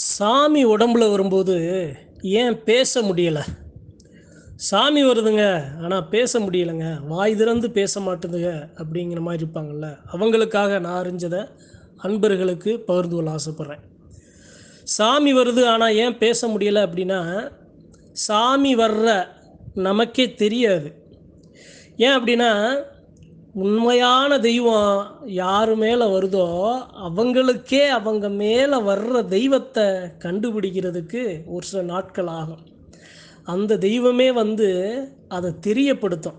சாமி உடம்புல வரும்போது ஏன் பேச முடியலை? சாமி வருதுங்க ஆனால் பேச முடியலைங்க. வாய் திறந்து பேச மாட்டுதுங்க அப்படிங்கிற மாதிரி இருப்பாங்கள்ல அவங்களுக்காக நான் அறிஞ்சதை அன்பர்களுக்கு பகிர்ந்து கொள்ள ஆசைப்பட்றேன். சாமி வருது ஆனால் ஏன் பேச முடியலை அப்படின்னா சாமி வர்ற நமக்கே தெரியாது. ஏன் அப்படின்னா உண்மையான தெய்வம் யார் மேலே வருதோ அவங்களுக்கே அவங்க மேலே வர்ற தெய்வத்தை கண்டுபிடிக்கிறதுக்கு ஒரு சில நாட்கள் ஆகும். அந்த தெய்வமே வந்து அதை தெரியப்படுத்தும்.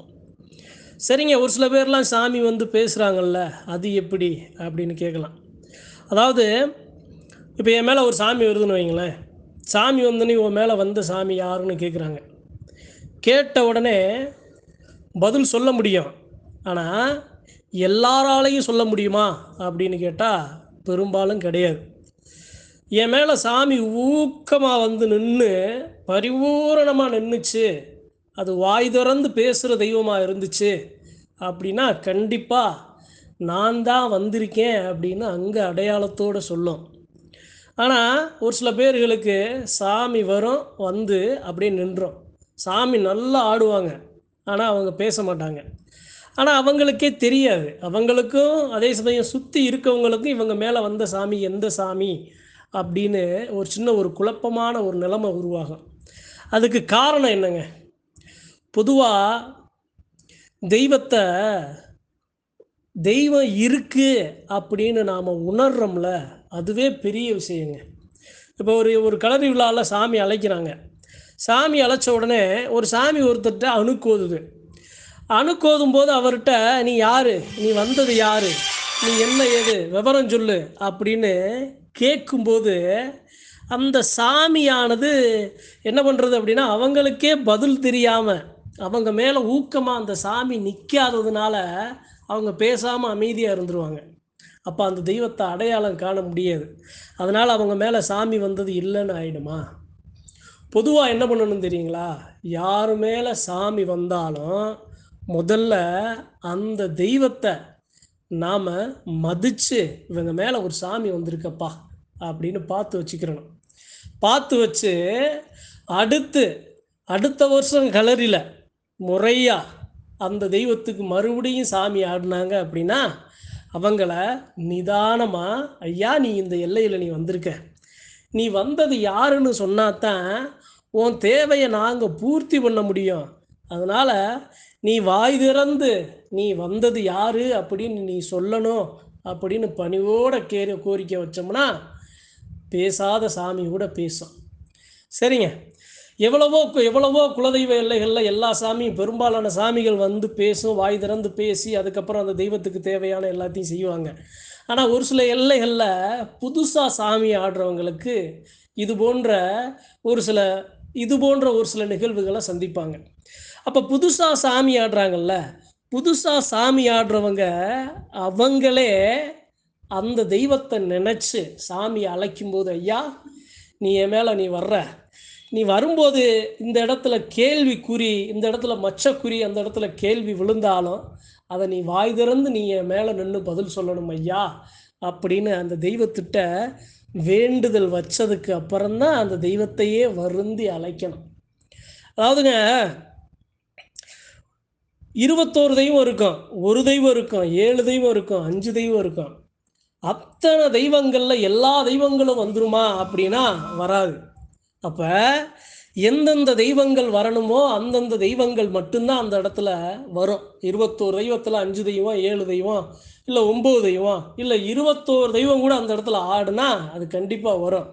சரிங்க ஒரு சில பேர்லாம் சாமி வந்து பேசுகிறாங்கல்ல அது எப்படி அப்படின்னு கேட்கலாம் அதாவது இப்போ என் மேலே ஒரு சாமி வருதுன்னு வைங்களேன். சாமி வந்தோன்னே உன் மேலே வந்த சாமி யாருன்னு கேட்குறாங்க கேட்ட உடனே பதில் சொல்ல முடியும். ஆனால் எல்லாராலையும் சொல்ல முடியுமா? அப்படின்னு கேட்டால் பெரும்பாலும் கிடையாது. என் மேலே சாமி ஊக்கமாக வந்து நின்று பரிபூரணமாக நின்றுச்சு அது வாய் திறந்து பேசுகிற தெய்வமாக இருந்துச்சு. அப்படின்னா கண்டிப்பாக நான் தான் வந்திருக்கேன் அப்படின்னு அங்கே அடையாளத்தோடு சொல்லும். ஆனால் ஒரு சில பேர்களுக்கு சாமி வரும் வந்து அப்படியே நின்றோம். சாமி நல்லா ஆடுவாங்க. ஆனால் அவங்க பேச மாட்டாங்க. ஆனால் அவங்களுக்கே தெரியாது. அவங்களுக்கும் அதே சமயம் சுற்றி இருக்கவங்களுக்கும் இவங்க மேலே வந்த சாமி எந்த சாமி அப்படின்னு ஒரு சின்ன ஒரு குழப்பமான ஒரு நிலைமை உருவாகும். அதுக்கு காரணம் என்னங்க? பொதுவாக தெய்வத்தை தெய்வம் இருக்குது அப்படின்னு நாம் உணர்றோம்ல அதுவே பெரிய விஷயங்க. இப்போ ஒரு ஒரு கலரி விழாவில் சாமி அழைக்கிறாங்க. சாமி அழைச்ச உடனே ஒரு சாமி ஒருத்தர்கிட்ட அணுக்கோதுது அணுக்கோதும் போது அவர்கிட்ட நீ யார்? நீ வந்தது யார்? நீ என்ன ஏது? விவரம் சொல்லு. அப்படின்னு கேட்கும்போது அந்த சாமியானது என்ன பண்ணுறது அப்படின்னா அவங்களுக்கே பதில் தெரியாமல் அவங்க மேலே ஊக்கமாக அந்த சாமி நிற்காததுனால அவங்க பேசாமல் அமைதியாக இருந்துருவாங்க. அப்போ அந்த தெய்வத்தை அடையாளம் காண முடியாது. அதனால் அவங்க மேலே சாமி வந்தது இல்லைன்னு ஆயிடுமா? பொதுவாக என்ன பண்ணணும் தெரியுங்களா? யார் மேலே சாமி வந்தாலும் முதல்ல அந்த தெய்வத்தை நாம் மதித்து இவங்க மேலே ஒரு சாமி வந்திருக்கப்பா அப்படின்னு பார்த்து வச்சுக்கிறணும். பார்த்து வச்சு அடுத்து அடுத்த வருஷம் கலரியில் முறையாக அந்த தெய்வத்துக்கு மறுபடியும் சாமி ஆடினாங்க அப்படின்னா அவங்கள நிதானமாக ஐயா நீ இந்த எல்லையில் நீ வந்திருக்க. நீ வந்தது யாருன்னு சொன்னாதான் உன் தேவையை நாங்கள் பூர்த்தி பண்ண முடியும். அதனால் நீ வாய் திறந்து நீ வந்தது யாரு? அப்படின்னு நீ சொல்லணும் அப்படின்னு பணிவோட கே கோரிக்கை வச்சோம்னா பேசாத சாமி கூட பேசும். சரிங்க. எவ்வளவோ எவ்வளவோ குலதெய்வ எல்லைகளில் எல்லா சாமியும் பெரும்பாலான சாமிகள் வந்து பேசும் வாய் திறந்து பேசி அதுக்கப்புறம் அந்த தெய்வத்துக்கு தேவையான எல்லாத்தையும் செய்வாங்க. ஆனால் ஒரு சில எல்லைகளில் புதுசாக சாமி ஆடுறவங்களுக்கு இது போன்ற ஒரு சில இது போன்ற ஒரு சில நிகழ்வுகளை சந்திப்பாங்க. அப்போ புதுசாக சாமி ஆடுறாங்கல்ல புதுசாக சாமி ஆடுறவங்க அவங்களே அந்த தெய்வத்தை நினச்சி சாமி அழைக்கும்போது ஐயா நீ என் மேலே நீ வர்ற. நீ வரும்போது இந்த இடத்துல கேள்வி குறி இந்த இடத்துல மச்சக்குறி அந்த இடத்துல கேள்வி விழுந்தாலும் அதை நீ வாய் திறந்து நீ என் மேலே நின்று பதில் சொல்லணும் ஐயா அப்படின்னு அந்த தெய்வத்திட்ட வேண்டுதல் வச்சதுக்கு அப்புறம்தான் அந்த தெய்வத்தையே வருந்தி அழைக்கணும். அதாவதுங்க இருபத்தோரு தெய்வம் இருக்கும் ஒரு தெய்வம் இருக்கும் ஏழு தெய்வம் இருக்கும் அஞ்சு தெய்வம் இருக்கும் அத்தனை தெய்வங்களில் எல்லா தெய்வங்களும் வந்துருமா அப்படின்னா வராது. அப்போ எந்தெந்த தெய்வங்கள் வரணுமோ அந்தந்த தெய்வங்கள் மட்டும்தான் அந்த இடத்துல வரும். இருபத்தோரு தெய்வத்தில் அஞ்சு தெய்வம் ஏழு தெய்வம் இல்லை ஒம்பது தெய்வம் இல்லை இருபத்தோரு தெய்வம் கூட அந்த இடத்துல ஆடுனா அது கண்டிப்பாக வரும்.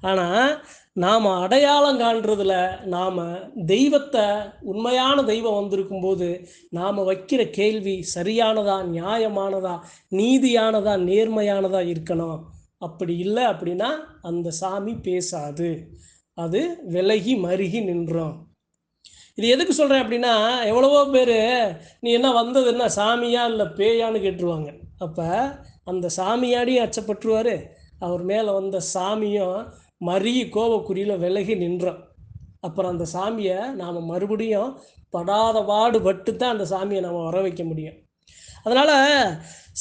ஆனால் நாம் அடையாளம் காண்றதுல நாம் தெய்வத்தை உண்மையான தெய்வம் வந்திருக்கும் போது நாம் வைக்கிற கேள்வி சரியானதா நியாயமானதா நீதியானதா நேர்மையானதா இருக்கணும். அப்படி இல்லை அப்படின்னா அந்த சாமி பேசாது. அது விலகி மருகி நின்றோம். இது எதுக்கு சொல்கிறேன் அப்படின்னா எவ்வளவோ பேர் நீ என்ன வந்தது என்ன சாமியா இல்லை பேயான்னு கேட்டுருவாங்க. அப்போ அந்த சாமியாடியும் அச்சப்பட்டுருவார். அவர் மேலே வந்த சாமியும் மருகி கோபக்குறியில் விலகி நின்றோம் அப்புறம் அந்த சாமியை நாம் மறுபடியும் படாத பாடுபட்டு தான் அந்த சாமியை நாம் வர வைக்க முடியும். அதனால்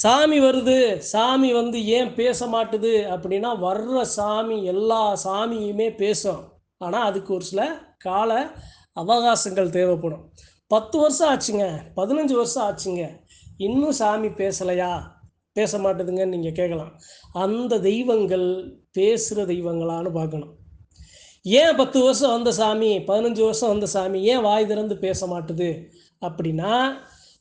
சாமி வருது சாமி வந்து ஏன் பேச மாட்டுது அப்படின்னா வர்ற சாமி எல்லா சாமியுமே பேசும். ஆனால் அதுக்கு ஒரு சில கால அவகாசங்கள் தேவைப்படும். பத்து வருஷம் ஆச்சுங்க பதினஞ்சு வருஷம் ஆச்சுங்க இன்னும் சாமி பேசலையா? பேச மாட்டுதுங்கன்னு நீங்கள் கேட்கலாம் அந்த தெய்வங்கள் பேசுகிற தெய்வங்களான்னு பார்க்கணும். ஏன் பத்து வருஷம் வந்த சாமி பதினஞ்சு வருஷம் வந்த சாமி ஏன் வாய் திறந்து பேச மாட்டுது அப்படின்னா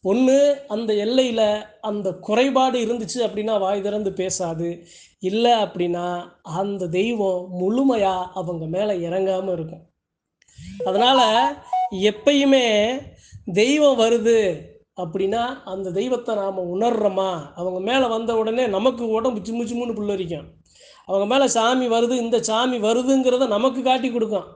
ஒன்று அந்த எல்லையில் அந்த குறைபாடு இருந்துச்சு அப்படின்னா வாய் திறந்து பேசாது. இல்லை அப்படின்னா அந்த தெய்வம் முழுமையாக அவங்க மேலே இறங்காமல் இருக்கும். அதனால் எப்பயுமே தெய்வம் வருது அப்படின்னா அந்த தெய்வத்தை நாம் உணர்றோமா? அவங்க மேலே வந்த உடனே நமக்கு உடம்பு சிம்மு சிம்முன்னு புல்லரிக்கும். அவங்க மேலே சாமி வருது இந்த சாமி வருதுங்கிறத நமக்கு காட்டி கொடுக்கும்.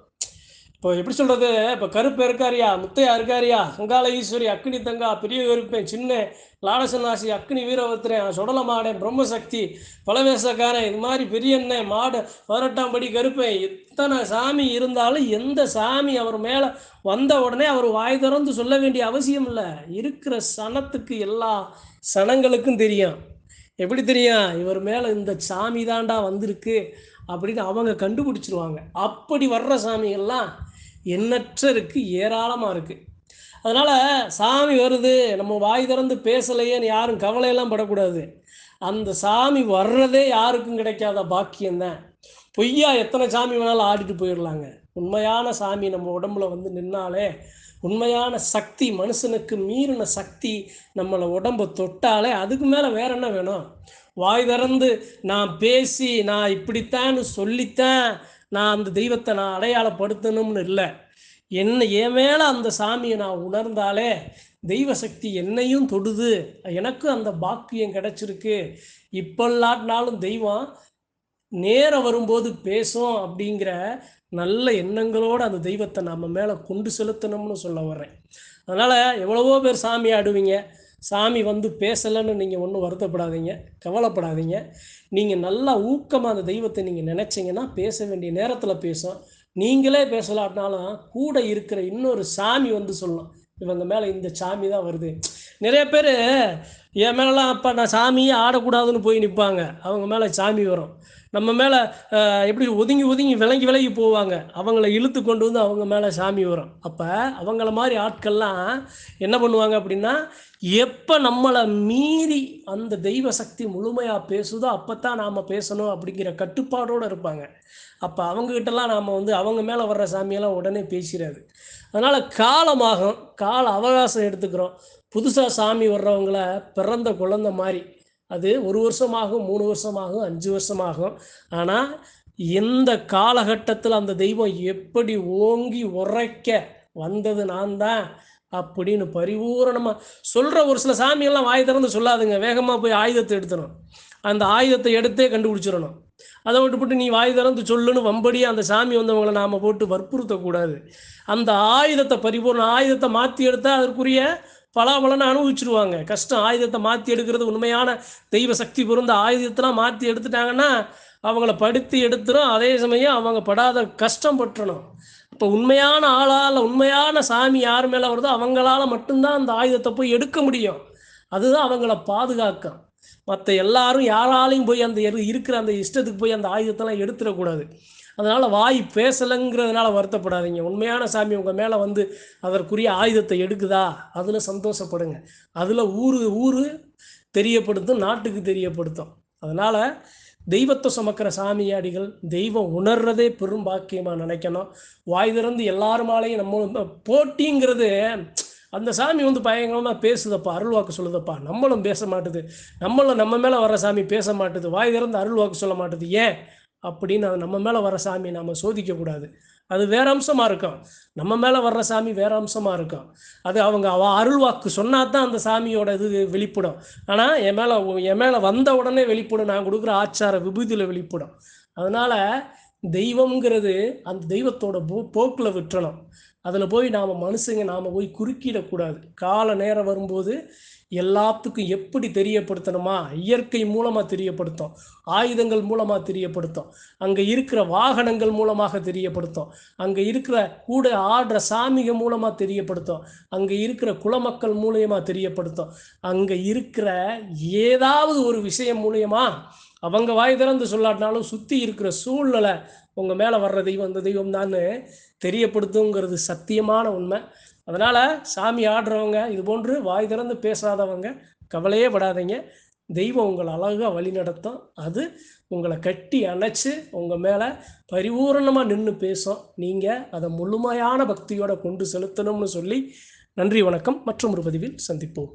இப்போ எப்படி சொல்கிறது இப்போ கருப்பு இருக்காரியா? முத்தையா இருக்காரியா? அங்காள ஈஸ்வரி அக்னி தங்கா பெரிய கருப்பேன் சின்ன லாடசநாசி அக்னி வீரவத்திரன் சுடலமாடேன் பிரம்மசக்தி பலவேசக்காரன் இது மாதிரி பெரிய எண்ணெய் மாடு பதினெட்டாம் படி கருப்பேன். எத்தனை சாமி இருந்தாலும் எந்த சாமி அவர் மேலே வந்த உடனே அவர் வாய் திறந்து சொல்ல வேண்டிய அவசியம் இல்லை. இருக்கிற சனத்துக்கு எல்லா சனங்களுக்கும் தெரியும். எப்படி தெரியும்? இவர் மேலே இந்த சாமி தாண்டா வந்திருக்கு. அப்படின்னு அவங்க கண்டுபிடிச்சிருவாங்க. அப்படி வர்ற சாமிகள்லாம் எண்ணற்ற இருக்குது ஏராளமாக இருக்குது அதனால் சாமி வருது நம்ம வாய் திறந்து பேசலையேன்னு யாரும் கவலையெல்லாம் படக்கூடாது. அந்த சாமி வர்றதே யாருக்கும் கிடைக்காத பாக்கியம்தான் பொய்யா எத்தனை சாமி வேணாலும் ஆடிட்டு போயிடலாங்க உண்மையான சாமி நம்ம உடம்புல வந்து நின்னாலே உண்மையான சக்தி மனுஷனுக்கு மீறின சக்தி நம்மளை உடம்பை தொட்டாலே அதுக்கு மேலே வேற என்ன வேணும்? வாய் திறந்து நான் பேசி நான் இப்படித்தான்னு சொல்லித்தான் நான் அந்த தெய்வத்தை நான் அடையாளப்படுத்தணும்னு இல்லை. என்ன என் மேலே அந்த சாமியை நான் உணர்ந்தாலே தெய்வ சக்தி என்னையும் தொடுது. எனக்கும் அந்த பாக்கியம் கிடைச்சிருக்கு. இப்பல்லாட்டினாலும் தெய்வம் நேரம் வரும்போது பேசும் அப்படிங்கிற நல்ல எண்ணங்களோடு அந்த தெய்வத்தை நம்ம மேலே கொண்டு செலுத்தணும்னு சொல்ல வர்றேன். அதனால் எவ்வளவோ பேர் சாமி ஆடுவீங்க. சாமி வந்து பேசலைன்னு நீங்கள் ஒன்றும் வருத்தப்படாதீங்க. கவலைப்படாதீங்க. நீங்கள் நல்லா ஊக்கமாக அந்த தெய்வத்தை நீங்கள் நினச்சிங்கன்னா பேச வேண்டிய நேரத்தில் பேசும். நீங்களே பேசலாட்டினாலும் கூட இருக்கிற இன்னொரு சாமி வந்து சொல்லலாம். இவங்க மேலே இந்த சாமி தான் வருது. நிறைய பேர் என் மேலெலாம் அப்போ நான் சாமியே ஆடக்கூடாதுன்னு போய் நிற்பாங்க அவங்க மேலே சாமி வரும். நம்ம மேலே எப்படி ஒதுங்கி ஒதுங்கி விலங்கி விலகி போவாங்க. அவங்கள இழுத்து கொண்டு வந்து அவங்க மேலே சாமி வரும். அப்போ அவங்கள மாதிரி ஆட்கள்லாம் என்ன பண்ணுவாங்க அப்படின்னா எப்போ நம்மளை மீறி அந்த தெய்வ சக்தி முழுமையாக பேசுதோ அப்போ தான் நாம் பேசணும் அப்படிங்கிற கட்டுப்பாடோடு இருப்பாங்க. அப்போ அவங்கக்கிட்டலாம் நாம் வந்து அவங்க மேலே வர்ற சாமியெல்லாம் உடனே பேசிடாது அதனால் காலமாகும். கால அவகாசம் எடுத்துக்கிறோம். புதுசாக சாமி வர்றவங்கள பிறந்த குழந்த மாதிரி. அது ஒரு வருஷமாகும் மூணு வருஷமாகும் அஞ்சு வருஷமாகும். ஆனால் எந்த காலகட்டத்தில் அந்த தெய்வம் எப்படி ஓங்கி உரைக்க வந்தது நான் தான் அப்படின்னு பரிபூரணமாக சொல்கிற ஒரு சில சாமியெல்லாம் வாய் திறந்து சொல்லாதுங்க. வேகமாக போய் ஆயுதத்தை எடுத்துடும் அந்த ஆயுதத்தை எடுத்தே கண்டுபிடிச்சிடணும். அதை விட்டுப்பட்டு நீ வாய் திறந்து சொல்லுன்னு வம்படி அந்த சாமி வந்தவங்களை நாம் போட்டு வற்புறுத்தக்கூடாது. அந்த ஆயுதத்தை பரிபூர்ண ஆயுதத்தை மாற்றி எடுத்தால் அதற்குரிய பலாபலனை அனுபவிச்சிருவாங்க. கஷ்டம். ஆயுதத்தை மாற்றி எடுக்கிறது உண்மையான தெய்வ சக்தி பொருந்த ஆயுதத்தெலாம் மாற்றி எடுத்துட்டாங்கன்னா அவங்கள படுத்தி எடுத்துரும். அதே சமயம் அவங்க படாத கஷ்டம் பற்றணும். இப்போ உண்மையான ஆளால் உண்மையான சாமி யார் மேலே வருதோ அவங்களால மட்டும்தான் அந்த ஆயுதத்தை போய் எடுக்க முடியும். அதுதான் அவங்கள பாதுகாக்கும். மற்ற எல்லாரும் யாராலையும் போய் அந்த இருக்கிற அந்த இஷ்டத்துக்கு போய் அந்த ஆயுதத்தெல்லாம் எடுத்துடக்கூடாது. அதனால் வாய் பேசலைங்கிறதுனால வருத்தப்படாதீங்க. உண்மையான சாமி உங்கள் மேலே வந்து அதற்குரிய ஆயுதத்தை எடுக்குதா? அதில் சந்தோஷப்படுங்க. அதில் ஊர் ஊர் தெரியப்படுத்தும் நாட்டுக்கு தெரியப்படுத்தும். அதனால் தெய்வத்தை சுமக்கிற சாமியாடிகள் தெய்வம் உணர்றதே பெரும் பாக்கியமாக நினைக்கணும். வாய் திறந்து எல்லாருமாலையும் நம்ம போட்டிங்கிறது அந்த சாமி வந்து பயங்கரமாக பேசுதப்பா அருள்வாக்கு சொல்லுதப்பா. நம்மளும் பேச மாட்டுது. நம்மளும் நம்ம மேலே வர சாமி பேச மாட்டுது. வாய் திறந்து அருள்வாக்கு சொல்ல மாட்டுது. ஏன்? அப்படின்னு அது நம்ம மேலே வர சாமி நம்ம சோதிக்கக்கூடாது அது வேற அம்சமாக இருக்கும் நம்ம மேலே வர்ற சாமி வேற அம்சமாக இருக்கும் அது அவங்க அவ அருள்வாக்கு சொன்னா தான் அந்த சாமியோட இது வெளிப்படும். ஆனால் என் மேலே என் மேலே வந்த உடனே வெளிப்படும். நான் கொடுக்குற ஆச்சார விபூதியில் வெளிப்படும். அதனால் தெய்வம்ங்கிறது அந்த தெய்வத்தோட போ போக்கில் விட்டுறணும் அதில் போய் நாம் மனுஷங்க நாம் போய் குறுக்கிடக்கூடாது. கால நேரம் வரும்போது எல்லாத்துக்கும் எப்படி தெரியப்படுத்தணுமா? இயற்கை மூலமாக தெரியப்படுத்தும். ஆயுதங்கள் மூலமாக தெரியப்படுத்தும். அங்கே இருக்கிற வாகனங்கள் மூலமாக தெரியப்படுத்தும். அங்கே இருக்கிற கூட ஆடுற சாமிகள் மூலமாக தெரியப்படுத்தும். அங்கே இருக்கிற குலமக்கள் மூலியமாக தெரியப்படுத்தும். அங்கே இருக்கிற ஏதாவது ஒரு விஷயம் மூலியமா அவங்க வாய் திறந்து சொல்லாட்டினாலும் சுற்றி இருக்கிற சூழ்நிலை உங்கள் மேலே வர்ற தெய்வம் அந்த தெய்வம் தான் தெரியப்படுத்துங்கிறது சத்தியமான உண்மை. அதனால் சாமி ஆடுறவங்க இது போன்று வாய் திறந்து பேசாதவங்க கவலையே படாதீங்க. தெய்வம் உங்களை அழகாக வழி நடத்தும். அது உங்களை கட்டி அணைச்சு உங்கள் மேலே பரிபூரணமாக நின்று பேசும். நீங்கள் அதை முழுமையான பக்தியோடு கொண்டு செலுத்தணும்னு சொல்லி நன்றி வணக்கம். மற்றும் ஒரு பதிவில் சந்திப்போம்.